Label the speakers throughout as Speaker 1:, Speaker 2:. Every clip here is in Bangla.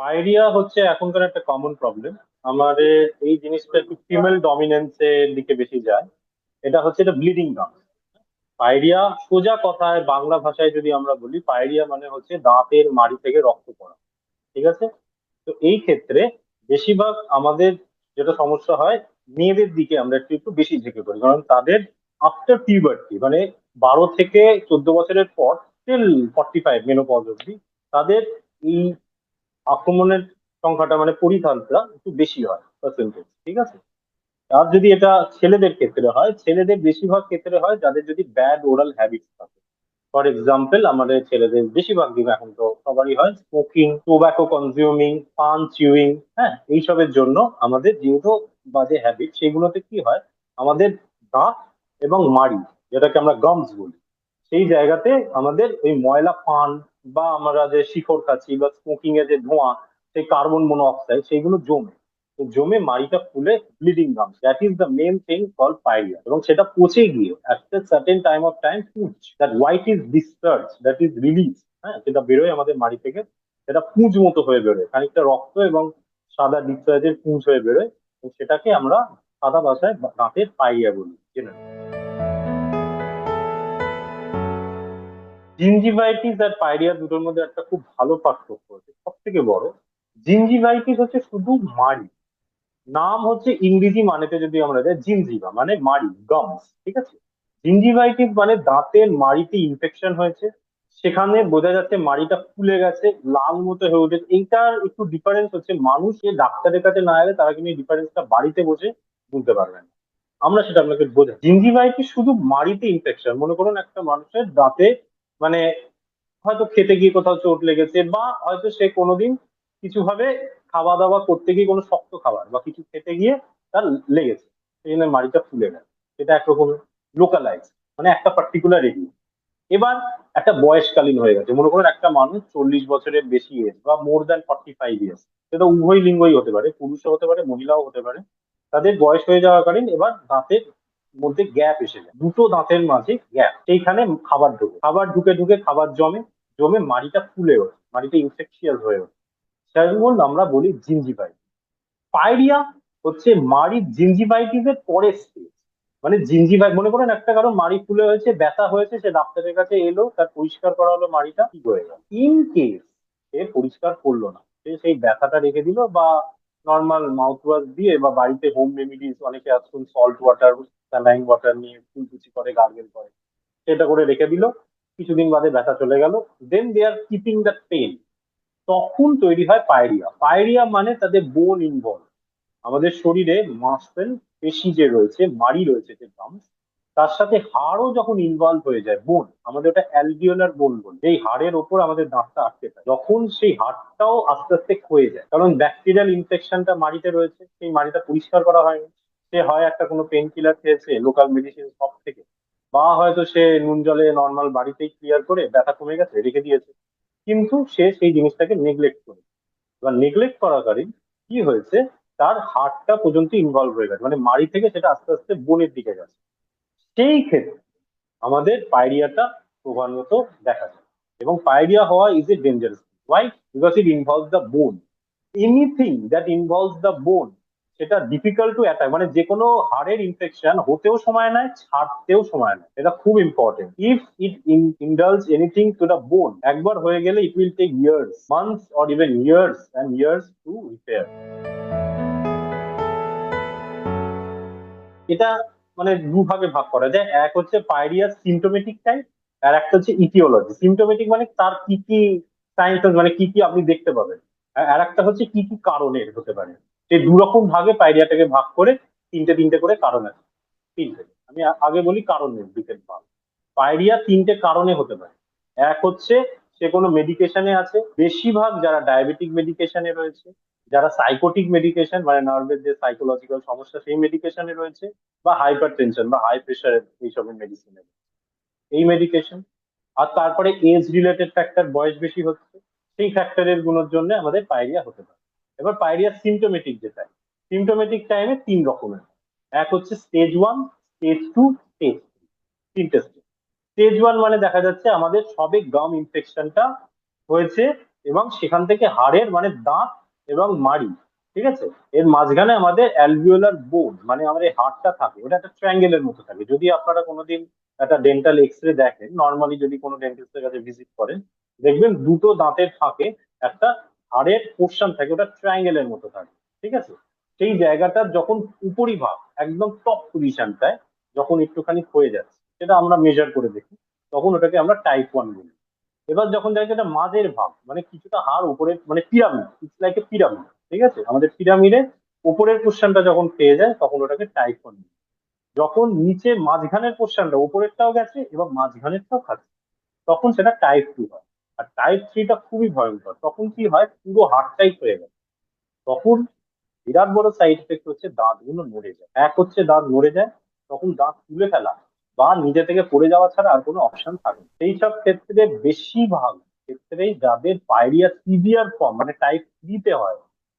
Speaker 1: পায়রিয়া হচ্ছে এখনকার একটা কমন প্রবলেম আমাদের এই জিনিসটা একটু ফিমেল ডমিনেন্সের দিকে বেশি যায়। এটা হচ্ছে এটা ব্লিডিং গাম পায়রিয়া সোজা কথায় বাংলা ভাষায় যদি আমরা বলি, পায়রিয়া মানে হচ্ছে দাঁতের মাড়ি থেকে রক্ত পড়া। ঠিক আছে? তো এই ক্ষেত্রে বেশিরভাগ আমাদের যেটা সমস্যা হয়, মেয়েদের দিকে আমরা একটু একটু বেশি ঝেঁকে পড়ি। কারণ তাদের আফটার পিউবার্টি মানে বারো থেকে চোদ্দ বছরের পর টিল ফর্টি ফাইভ মেনোপজ অব্দি তাদের এই আক্রমণের সংখ্যাটা মানে পরিধানটা একটু বেশি হয় পার্সেন্টেজ ঠিক আছে? আর যদি এটা ছেলেদের ক্ষেত্রে হয়, ছেলেদের বেশিরভাগ ক্ষেত্রে হয় যাদের যদি ব্যাড ওরাল হ্যাবিটস থাকে। ফর এক্সাম্পল আমাদের ছেলেদের বেশিরভাগ দিন এখন তো সবারই হয় স্মোকিং টোব্যাকো কনজিউমিং পান চিউইং হ্যাঁ এইসবের জন্য আমাদের যেহেতু বাজে হ্যাবিট সেগুলোতে কি হয়? আমাদের দাঁত এবং মাড়ি, যেটাকে আমরা গামস বলি। সেই জায়গাতে আমাদের ওই ময়লা পান বা আমরা যে শিকড় খাচ্ছি বা স্মোকিং এর যে ধোঁয়া, সেই কার্বন মনোঅক্সাইড সেইগুলো জমে। জমে মাড়িটা ফুলে bleeding gums that is the main thing call pyorrhoea এবং সেটা পচে গিয়ে একটা certain time of time পুঁজ that white is discharge that is release হ্যাঁ সেটা বেরোয় আমাদের মাড়ি থেকে। সেটা পুঁজ মতো হয়ে বেরোয়। খানিকটা রক্ত এবং সাদা ডিসচার্জের পুঁজ হয়ে বেরোয়। সেটাকে আমরা সাদা ভাষায় দাঁতের পাইরিয়া বলি। জেনে জিঞ্জিভাইটিস আর পাইরিয়া দুটোর মধ্যে একটা খুব ভালো পার্থক্য আছে। সব থেকে বড় জিঞ্জিভাইটিস হচ্ছে শুধু মাড়ি। নাম হচ্ছে ইংরেজি মানেতে যদি আমরা যাই জিনজিভা মানে মাড়ি গামস ঠিক আছে? জিঞ্জিভাইটিস মানে দাঁতের মাড়িতে ইনফেকশন হয়েছে। সেখানে বোঝা যাচ্ছে মাড়িটা ফুলে গেছে, লাল মতো হয়ে উঠেছে। এইটার একটু ডিফারেন্স হচ্ছে, মানুষ ডাক্তারের কাছে না এলে তারা কিন্তু এই ডিফারেন্সটা বাড়িতে বসে বুঝতে পারবেন। আমরা সেটা আপনাকে বোঝাই। জিঞ্জিভাইটিস শুধু মাড়িতে ইনফেকশন মনে করুন একটা মানুষের দাঁতে মানে হয়তো খেতে গিয়ে কোথাও চোট লেগেছে বা হয়তো সে কোনোদিন কিছু ভাবে খাওয়া দাওয়া করতে গিয়ে কোনো শক্ত খাবার বা কিছু খেতে গিয়ে তার লেগেছে, সেই জন্য মাড়িটা ফুলে গেল সেটা একরকম লোকালাইজ মানে একটা পার্টিকুলার এরিয়া এবার একটা বয়সকালীন হয়ে গেছে, মনে করুন একটা মানুষ চল্লিশ বছরের বেশি এজ বা more than forty five years সেটা উভয় লিঙ্গই হতে পারে, পুরুষও হতে পারে, মহিলাও হতে পারে। তাদের বয়স হয়ে যাওয়াকালীন এবার দাঁতের মধ্যে গ্যাপ এসে যায়। দুটো দাঁতের মাঝে গ্যাপ সেইখানে খাবার ঢুকে। খাবার ঢুকে ঢুকে খাবার জমে জমে মাড়িটা ফুলে ওঠে। মাড়িটা ইনফেকশিয়াস হয়ে ওঠে। সেগুলো আমরা বলি জিঞ্জিভাইটিস পাইরিয়া হচ্ছে মাড়ির জিঞ্জিভাইটিসের পরের স্টেজ মানে জিঞ্জিভাই মনে করেন একটা কারও মাড়ি ফুলে হয়েছে, ব্যথা হয়েছে, সে ডাক্তারের কাছে এলো, তার পরিষ্কার করা হলো, মাড়িটা ঠিক হয়ে গেল। ইন কেস সে পরিষ্কার করল না, সে সেই ব্যথাটা রেখে দিল বা নর্মাল মাউথ ওয়াশ দিয়ে বা বাড়িতে হোম রেমিডিস অনেকে আসুন সল্ট ওয়াটার স্যালাইন ওয়াটার নিয়ে ফুলকুচি করে, গার্গেল করে। সেটা করে রেখে দিল। কিছুদিন বাদে ব্যথা চলে গেল। Then they are keeping the pain তখন তৈরি হয় পায়রিয়া। পায়রিয়া মানে তাদের বোন ইনভলভ আমাদের শরীরে মাসপেল পেশি যে রয়েছে, মাড়ি রয়েছে, যে গামস তার সাথে হাড়ও যখন ইনভলভ হয়ে যায় বোন আমাদের ওটা অ্যালভিওলার বোন বলি। এই হাড়ের ওপর আমাদের দাঁতটা আটকে থাকে। যখন সেই হাড়টাও আস্তে আস্তে ক্ষয়ে যায়। কারণ ব্যাকটেরিয়াল ইনফেকশনটা মাড়িতে রয়েছে, সেই মাড়িটা পরিষ্কার করা হয়নি। সে হয় একটা কোনো পেন কিলার খেয়েছে লোকাল মেডিসিন সব থেকে। বা হয়তো সে নুন জলে নর্মাল বাড়িতেই ক্লিয়ার করে ব্যথা কমে গেছে, রেখে দিয়েছে। কিন্তু সে সেই জিনিসটাকে নেগলেক্ট করে। এবার নেগলেক্ট করাকালীন কি হয়েছে? তার হার্টটা পর্যন্ত ইনভলভ হয়ে গেছে। মানে মাড়ি থেকে সেটা আস্তে আস্তে বোনের দিকে গেছে। সেই ক্ষেত্রে আমাদের পায়রিয়াটা প্রধানত দেখা যায়। এবং পায়রিয়া হওয়া is a dangerous why because it involve the bone anything that involve the bone সেটা ডিফিকাল্ট টু অ্যাটাক মানে যে কোনো হাড়ের ইনফেকশন হতেও সময় নেয়, ছাড়তেও সময় নেয়। এটা খুব important if it involves anything to the bone একবার হয়ে গেলে it will take years months or even years and years to repair এটা মানে দুভাগে ভাগ করা যায়। এক হচ্ছে পাইরিয়াস সিমটোমেটিক টাইপ আর একটা হচ্ছে ইটিওলজি সিমটোমেটিক মানে তার কি কি সাইন্স মানে কি কি আপনি দেখতে পাবেন। আর একটা হচ্ছে কি কি কারণের হতে পারে। এই দু রকম ভাগে পাইরিয়াটাকে ভাগ করে তিনটে তিনটে করে কারণ আছে। তিনটে। আমি আগে বলি কারণের দিকের ভাগ। পাইরিয়া তিনটে কারণে হতে পারে। এক হচ্ছে সে কোনো মেডিকেশনে আছে। বেশিরভাগ যারা ডায়াবেটিক মেডিকেশনে রয়েছে, যারা সাইকোটিক মেডিকেশন মানে নার্ভের যে সাইকোলজিক্যাল সমস্যা, সেই মেডিকেশনে রয়েছে বা হাইপার টেনশন বা হাই প্রেশার এইসবের মেডিসিনে এই মেডিকেশন আর তারপরে এজ রিলেটেড ফ্যাক্টর বয়স বেশি হচ্ছে। সেই ফ্যাক্টরেরগুলোর জন্য আমাদের পাইরিয়া হতে পারে। এবার পাইরিয়া সিমটোমেটিক যেটা সিমটোমেটিক টাইমে তিন রকমের এক হচ্ছে stage one stage two stage three তিনটে স্টেজ স্টেজ ওয়ান মানে দেখা যাচ্ছে আমাদের সবে গাম ইনফেকশনটা হয়েছে এবং সেখান থেকে হাড়ের মানে দাঁত এবং মাড়ি, ঠিক আছে? এর মাঝখানে আমাদের অ্যালভিওলার বোন মানে আমাদের হাড়টা থাকে, ওটা একটা ট্রায়াঙ্গেলের মতো থাকে। যদি আপনারা কোনোদিন একটা ডেন্টাল এক্স রে দেখেন নর্মালি যদি কোনো ডেন্টিস্টের কাছে ভিজিট করেন, দেখবেন দুটো দাঁতের ফাঁকে একটা হাড়ের পোর্শন থাকে, ওটা ট্রায়াঙ্গেলের মতো থাকে, ঠিক আছে? সেই জায়গাটার যখন উপরিভাগ, একদম টপ পজিশনটায় যখন একটুখানি হয়ে যাচ্ছে, সেটা আমরা মেজার করে দেখি, তখন ওটাকে আমরা টাইপ ওয়ান বলি। এবার যখন দেখা যেটা মাঝের ভাগ মানে কিছুটা হাড় উপরে মানে pyramid it's like a pyramid ঠিক আছে? আমাদের পিরামিডের উপরের পোর্শনটা যখন পেয়ে যায়, তখন ওটাকে টাইপ ওয়ান বলি। যখন নিচে মাঝখানের পোর্শনটা উপরেরটাও গেছে এবং মাঝখানেরটাও খাচ্ছে তখন সেটা টাইপ টু হয়। আর টাইপ থ্রিটা খুবই ভয়ঙ্কর। তখন কি হয়? পুরো হার্টটাই হয়ে গেছে। তখন বিরাট বড় সাইড এফেক্ট হচ্ছে দাঁতগুলো নড়ে যায়। এক হচ্ছে দাঁত নড়ে যায়, তখন দাঁত তুলে ফেলা বা নিজে থেকে পড়ে যাওয়া ছাড়া আর কোনো অপশন থাকে না। সেই সব ক্ষেত্রে বেশিরভাগ ক্ষেত্রেই যাদের পাইরিয়া সিভিয়ার ফর্ম মানে টাইপ থ্রিতে হয়,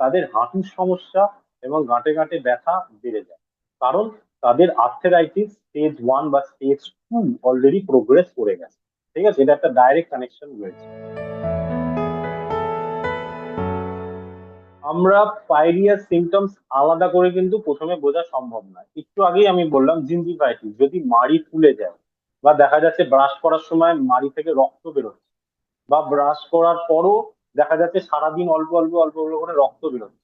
Speaker 1: তাদের হাঁটুর সমস্যা এবং গাঁটে গাঁটে ব্যথা বেড়ে যায়। কারণ তাদের আর্থেরাইটিস স্টেজ ওয়ান বা স্টেজ টু অলরেডি প্রোগ্রেস করে গেছে। ঠিক আছে, এটা একটা ডাইরেক্ট কানেকশন রয়েছে। আমরা পাইরিয়া সিমটমস আলাদা করে কিন্তু প্রথমে বোঝা সম্ভব নয়। একটু আগেই আমি বললাম জিঞ্জিভাইটিস যদি মাড়ি ফুলে যায় বা দেখা যাচ্ছে ব্রাশ করার সময় মাড়ি থেকে রক্ত বেরোচ্ছে বা ব্রাশ করার পরও দেখা যাচ্ছে সারাদিন অল্প অল্প অল্প অল্প করে রক্ত বেরোচ্ছে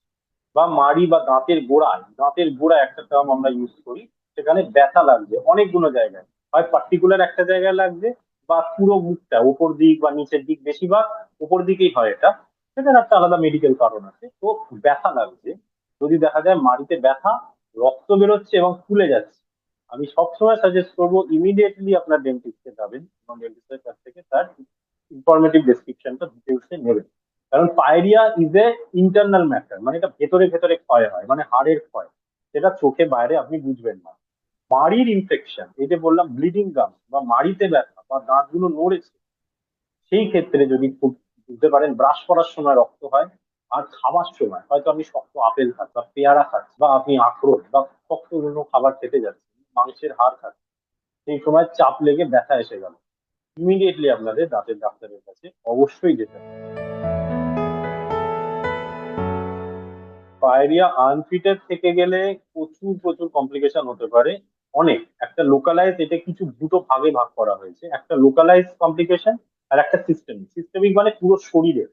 Speaker 1: বা মাড়ি বা দাঁতের গোড়ায়, দাঁতের গোড়া একটা টার্ম আমরা ইউজ করি, সেখানে ব্যথা লাগছে অনেকগুলো জায়গায়। হয় পার্টিকুলার একটা জায়গায় লাগছে বা পুরো মুখটা, উপর দিক বা নিচের দিক বেশিরভাগ উপর দিকেই হয় এটা। সেটার একটা আলাদা মেডিকেল কারণ আছে। তো ব্যথা লাগছে। যদি দেখা যায় মাড়িতে ব্যথা, রক্ত বেরোচ্ছে এবং ফুলে যাচ্ছে, আমি সবসময় সাজেস্ট করব ইমিডিয়েটলি আপনার ডেন্টিস্টে যাবেন এবং ডেন্টিস্টের কাছ থেকে তার ইনফরমেটিভ ডেসক্রিপশনটা ডিটেলসে নেবেন। কারণ pyorrhoea is a internal matter মানে এটা ভেতরে ভেতরে ক্ষয় হয় মানে হাড়ের ক্ষয়। সেটা চোখে, বাইরে আপনি বুঝবেন না। মাড়ির ইনফেকশন এই যে বললাম ব্লিডিং গাম বা মাড়িতে ব্যথা বা দাঁতগুলো নড়েছে, সেই ক্ষেত্রে যদি খুব বুঝতে পারেন ব্রাশ করার সময় রক্ত হয় আর খাবার সময়, হয়তো আপনি শক্ত আপেল খাচ্ছেন বা পেয়ারা খাচ্ছেন বা আপনি আখরোট বা শক্ত কোনো খাবার খেতে যাচ্ছেন, মাংসের হাড় খাচ্ছেন সেই সময় চাপ লেগে ব্যথা এসে গেল। ইমিডিয়েটলি আপনাদের দাঁতের ডাক্তারের কাছে অবশ্যই যেতে হবে। পায়রিয়া আনফিটেড থেকে গেলে প্রচুর প্রচুর কমপ্লিকেশন হতে পারে। অনেক। একটা লোকালাইজ এটা কিছু দুটো ভাগে ভাগ করা হয়েছে। একটা লোকালাইজ কমপ্লিকেশন আর একটা সিস্টেমিক সিস্টেমিক মানে পুরো শরীরে।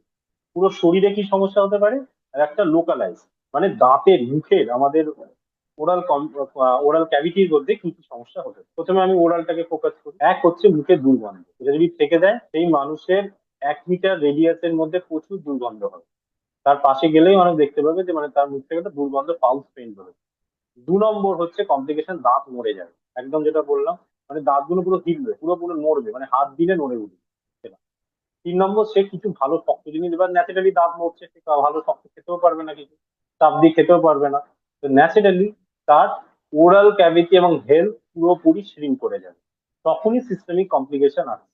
Speaker 1: পুরো শরীরে কি সমস্যা হতে পারে? আর একটা লোকালাইজ মানে দাঁতের, মুখের, আমাদের ওরাল ওরাল ক্যাভিটির মধ্যে কি কি সমস্যা হতে পারে? প্রথমে আমি ওরালটাকে ফোকাস করি। এক হচ্ছে মুখের দুর্গন্ধ। এটা যদি থেকে যায়, সেই মানুষের এক মিটার রেডিয়াসের মধ্যে প্রচুর দুর্গন্ধ হবে তার পাশে গেলেই অনেক দেখতে পাবে যে মানে তার মুখ থেকে একটা দুর্গন্ধ পাউস পেইন হবে দু নম্বর হচ্ছে কমপ্লিকেশন দাঁত মরে যাবে। একদম যেটা বললাম মানে দাঁতগুলো পুরো হিলবে, পুরো পুরো নড়বে মানে হাত দিলে নড়ে উঠবে। তিন নম্বর, সে কিছু ভালো শক্ত জিনিস, এবার ন্যাচারালি দাঁত মরছে সে ভালো শক্ত খেতেও পারবে না কিছু, চাপ দিয়ে খেতেও পারবে না। তো ন্যাচারালি তার ওরাল ক্যাভিটি এবং হেলথ পুরোপুরি শ্রিঙ্ক করে যাবে। তখনই সিস্টেমিক কমপ্লিকেশন আসে।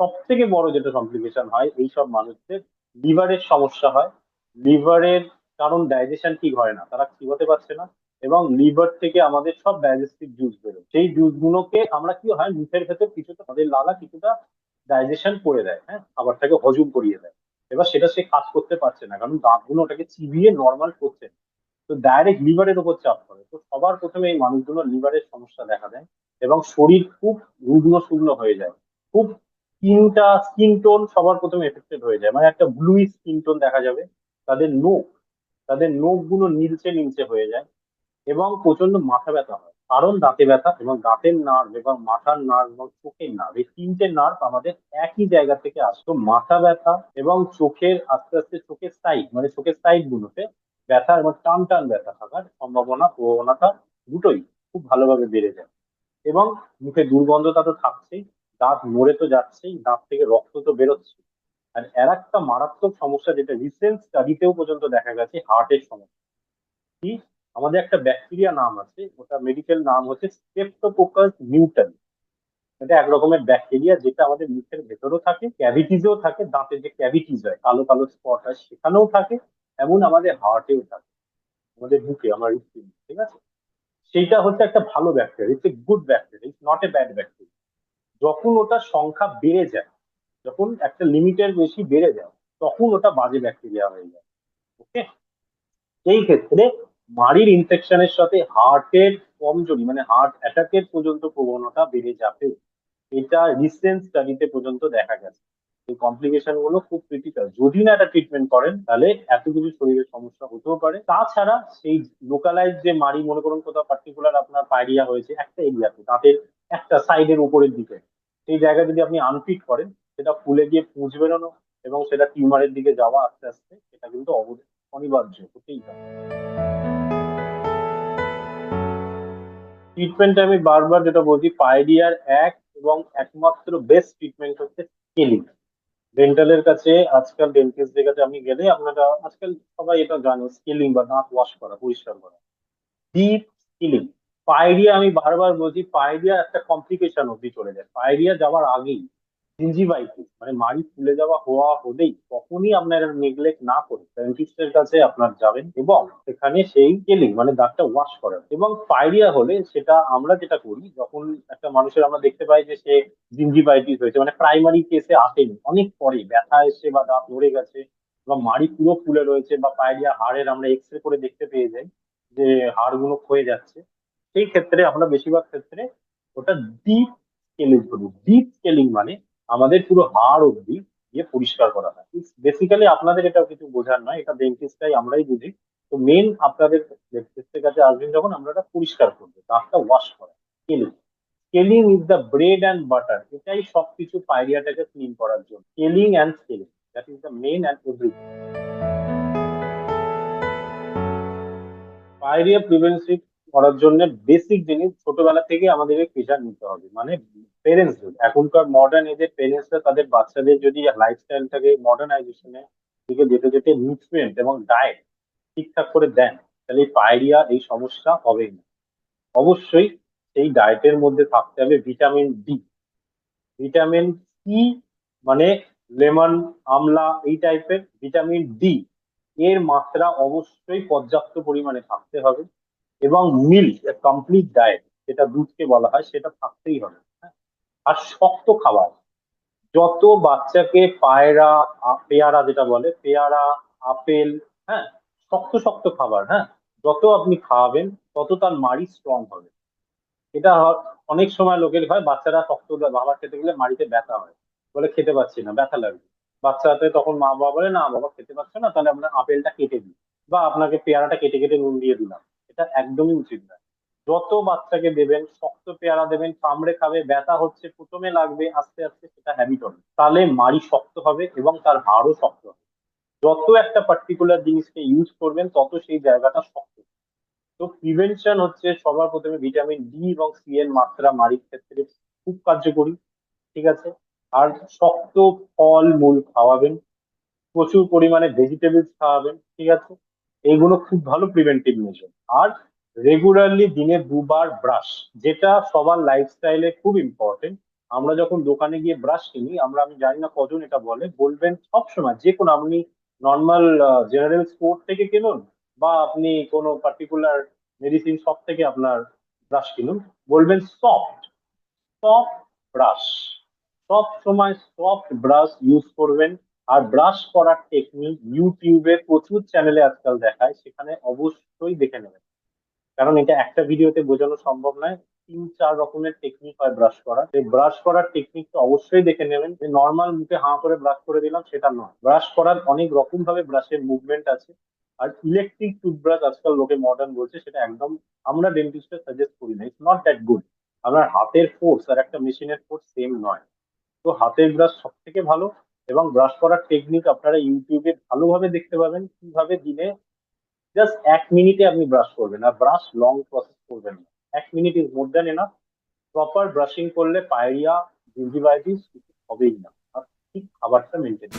Speaker 1: সব থেকে বড় যেটা কমপ্লিকেশন হয়, এইসব মানুষদের লিভারের সমস্যা হয়। লিভারের কারণ ডাইজেশন ঠিক হয় না, তারা চিবোতে পারছে না। এবং লিভার থেকে আমাদের সব ডাইজেস্টিভ জুস বেরোয়। সেই জুস গুলোকে আমরা কি হয়, মুখের ভেতর কিছুটা আমাদের লালা কিছুটা ডাইজেশন করে দেয় হ্যাঁ? খাবারটাকে হজম করিয়ে দেয়। এবার সেটা সে কাজ করতে পারছে না, কারণ দাঁতগুলো ওটাকে চিবিয়ে নর্মাল করছে। তো ডাইরেক্ট লিভারের উপর চাপ পড়ে। তো সবার প্রথমে এই মানুষগুলো লিভারের সমস্যা দেখা দেয় এবং শরীর খুব রুগ্ন শুগ্ন হয়ে যায়। খুব স্কিনটা স্কিন টোন সবার প্রথমে এফেক্টেড হয়ে যায়। মানে একটা ব্লুই স্কিন টোন দেখা যাবে। তাদের নোখ, তাদের নখগুলো নীলচে নীলচে হয়ে যায়। এবং প্রচণ্ড মাথা ব্যথা হয়। কারণ দাঁতে ব্যথা এবং দাঁতের নার্ভ এবং মাথার নার্ভ এবং চোখের নার্ভ, এই তিনটে নার্ভ আমাদের একই জায়গা থেকে আসতো, মাথা ব্যথা এবং চোখের, আস্তে আস্তে চোখের সাইড মানে চোখের সাইড গুলোতে ব্যথা এবং টান টান ব্যথা থাকার সম্ভাবনা প্রবণতা দুটোই খুব ভালোভাবে বেড়ে যায়। এবং মুখে দুর্গন্ধতা তো থাকছেই, দাঁত মরে তো যাচ্ছেই, দাঁত থেকে রক্ত তো বেরোচ্ছে। আর এর একটা মারাত্মক সমস্যা যেটা রিসেন্ট স্টাডিতেও পর্যন্ত দেখা গেছে হার্টের সমস্যা। কি? আমাদের একটা ব্যাকটেরিয়া নাম আছে, ওটা মেডিকেল নাম হচ্ছে স্টেপটোকোকাস নিউটন এটা এক রকমের ব্যাকটেরিয়া যেটা আমাদের মুখের ভেতরেও থাকে ক্যাভিটিজেও থাকে দাঁতের যে ক্যাভিটিস হয়, কালো কালো স্পট হয়, সেখানেও থাকে, এমন আমাদের হার্টেও থাকে, আমাদের বুকে, আমার ঠিক আছে? সেইটা হচ্ছে একটা ভালো bacteria it's a good bacteria it's not a bad bacteria যখন ওটার সংখ্যা বেড়ে যায়, যখন একটা লিমিটের বেশি বেড়ে যায়, তখন ওটা বাজে ব্যাকটেরিয়া হয়ে যায় ওকে সেই ক্ষেত্রে মাড়ির ইনফেকশনের সাথে হার্টের কমজোরি মানে হার্ট অ্যাটাকের পর্যন্ত প্রবণতা বেড়ে যাবে। এটা রিসেন্ট স্টাডিতে পর্যন্ত দেখা গেছে। এই কমপ্লিকেশনগুলো খুব ক্রিটিক্যাল যদি না এটা ট্রিটমেন্ট করেন, তাহলে এত কিছু শরীরের সমস্যা হতেও পারে। তাছাড়া সেই লোকালাইজ যে মাড়ি, মনে করুন কোথাও পার্টিকুলার আপনার পায়রিয়া হয়েছে, একটা এরিয়াতে দাঁতের একটা সাইডের উপরের দিকে, সেই জায়গায় যদি আপনি আনফিট করেন, সেটা ফুলে গিয়ে পুঁজ বেরোনো এবং সেটা টিউমারের দিকে যাওয়া আস্তে আস্তে এটা কিন্তু অব- অনিবার্য, হতেই পারে। ট্রিটমেন্টে আমি বারবার যেটা বলছি পাইডিয়ার এক এবং একমাত্র বেস্ট ট্রিটমেন্ট হচ্ছে স্কেলিং ডেন্টালের কাছে আজকাল ডেন্টিস্টদের কাছে আপনি গেলে আপনারা আজকাল সবাই এটা জানো স্কেলিং বা দাঁত ওয়াশ করা, পরিষ্কার করা। ডিপ স্কেলিং পাইরিয়া আমি বারবার বলছি পাইরিয়া একটা কমপ্লিকেশন অব্দি চলে যায়। পাইরিয়া যাওয়ার আগেই জিঞ্জিভাইটিস মানে মাড়ি ফুলে যাওয়া হওয়া হলেই তখনই আপনার নেগলেক্ট না করে ডেন্টিস্টের কাছে আপনার যাবেন এবং সেখানে সেই কেলিং মানে দাঁতটা ওয়াশ করান এবং পাইরিয়া হলে সেটা আমরা যেটা করি, যখন একটা মানুষের আমরা দেখতে পাই যে সে জিঞ্জিভাইটিস হয়েছে মানে প্রাইমারি কেসে আসেনি, অনেক পরে ব্যথা এসে বা দাঁত নড়ে গেছে বা মাড়ি পুরো ফুলে রয়েছে বা পাইরিয়া হাড়ের আমরা এক্স রে করে দেখতে পেয়ে যাই যে হাড়গুলো ক্ষয়ে যাচ্ছে। সেই ক্ষেত্রে আমরা বেশিরভাগ ক্ষেত্রে ওটা ডিপ স্কেলিং করি। ডিপ স্কেলিং মানে আমাদের পুরো হাড় অব্দি দিয়ে পরিষ্কার করা হয়। বেসিক্যালি আপনাদের এটা কিছু বোঝার নয়, এটা ডেন্টিস্টটাই আমরাই বুঝি। তো মেন আপনাদের ডেন্টিস্টের কাছে আসবেন যখন আমরা এটা পরিষ্কার করব, দাঁতটা ওয়াশ করা scaling scaling is the bread and butter এটাই সবকিছু পাইরিয়াটাকে ক্লিন করার জন্য। Scaling and scaling that is the main and everything pyorrhea preventive করার জন্য বেসিক জিনিস ছোটবেলা থেকে আমাদেরকে প্রেশার নিতে হবে। মানে পেরেন্টস এখনকার মডার্ন এজের পেরেন্টসরা তাদের বাচ্চাদের যদি লাইফস্টাইলটাকে মডার্নাইজেশনে দিকে যেতে যেতে নিউট্রিয়েন্ট এবং ডায়েট ঠিকঠাক করে দেন, তাহলে এই পাইরিয়া এই সমস্যা হবেই না। অবশ্যই সেই ডায়েটের মধ্যে থাকতে হবে ভিটামিন ডি ভিটামিন সি মানে লেমন, আমলা এই টাইপের ভিটামিন ডি এর মাত্রা অবশ্যই পর্যাপ্ত পরিমাণে থাকতে হবে। এবং মিল্ক কমপ্লিট ডায়েট যেটা দুধকে বলা হয়, সেটা থাকতেই হবে হ্যাঁ? আর শক্ত খাবার। যত বাচ্চাকে পায়রা পেয়ারা যেটা বলে, পেয়ারা, আপেল হ্যাঁ? শক্ত শক্ত খাবার হ্যাঁ? যত আপনি খাওয়াবেন তত তার মাড়ি স্ট্রং হবে। এটা অনেক সময় লোকের হয়, বাচ্চারা শক্ত খাবার খেতে গেলে মাড়িতে ব্যথা হয়। বলে খেতে পাচ্ছি না, ব্যথা লাগবে বাচ্চাতে তখন মা বাবা বলে, না, বাবা খেতে পারছে না, তাহলে আমরা আপেলটা কেটে দিই। বা আপনাকে পেয়ারাটা কেটে কেটে নুন দিয়ে দিলাম। এটা একদমই উচিত নয়। যত বাচ্চাকে দেবেন, শক্ত পেয়ারা দেবেন কামড়ে খাবে, ব্যথা হচ্ছে, প্রথমে লাগবে, আস্তে আস্তে সেটা হ্যাবিট হবে। তাহলে মাড়ি শক্ত হবে এবং তার হাড়ও শক্ত হবে। যত একটা পার্টিকুলার জিনিসকে ইউজ করবেন, তত সেই জায়গাটা শক্ত তো প্রিভেনশন হচ্ছে সবার প্রথমে ভিটামিন ডি এবং সি এর মাত্রা মাড়ির ক্ষেত্রে খুব কার্যকরী, ঠিক আছে? আর শক্ত ফল মূল খাওয়াবেন। প্রচুর পরিমাণে ভেজিটেবলস খাওয়াবেন, ঠিক আছে? এইগুলো খুব ভালো প্রিভেন্টিভ মেজার আর রেগুলারলি দিনে দুবার ব্রাশ যেটা সবার লাইফস্টাইলে খুব ইম্পর্টেন্ট আমরা যখন দোকানে গিয়ে ব্রাশ কিনি, আমরা, আমি জানি না কজন এটা বলে, বলবেন সবসময়, যে কোনো আপনি নর্মাল জেনারেল স্টোর থেকে কিনুন বা আপনি কোনো পার্টিকুলার মেডিসিন শপ থেকে আপনার ব্রাশ কিনুন, বলবেন সফট সফট ব্রাশ সব সময় সফট ব্রাশ ইউজ করবেন। আর ব্রাশ করার টেকনিক ইউটিউবে প্রচুর চ্যানেলে আজকাল দেখায়, সেখানে অবশ্যই দেখে নেবেন। কারণ এটা একটা ভিডিওতে বোঝানো সম্ভব নয়, তিন চার রকমের টেকনিক হয় ব্রাশ করার। ব্রাশ করার টেকনিকটা অবশ্যই দেখে নেবেন। যে নর্মাল মুখে হাঁ করে ব্রাশ করে দিলাম, সেটা নয়। ব্রাশ করার অনেক রকম ভাবে ব্রাশের মুভমেন্ট আছে, আর ইলেকট্রিক টুথব্রাশ আজকাল লোকে মডার্ন বলছে, সেটা একদম আমরা ডেন্টিস্টে সাজেস্ট করি না। ইটস নট দ্যাট গুড আপনার হাতের ফোর্স আর একটা মেশিনের ফোর্স সেম নয়। তো হাতের ব্রাশ সব থেকে ভালো। এবং ব্রাশ করার টেকনিক আপনারা ইউটিউবে ভালোভাবে দেখতে পাবেন কীভাবে দিনে জাস্ট এক মিনিটে আপনি ব্রাশ করবেন। আর ব্রাশ লং প্রসেস করবেন না। এক minute is more than enough proper brushing করলে পায়রিয়া জিঞ্জিভাইটিস হবেই না। আর ঠিক খাবারটা মেনটেন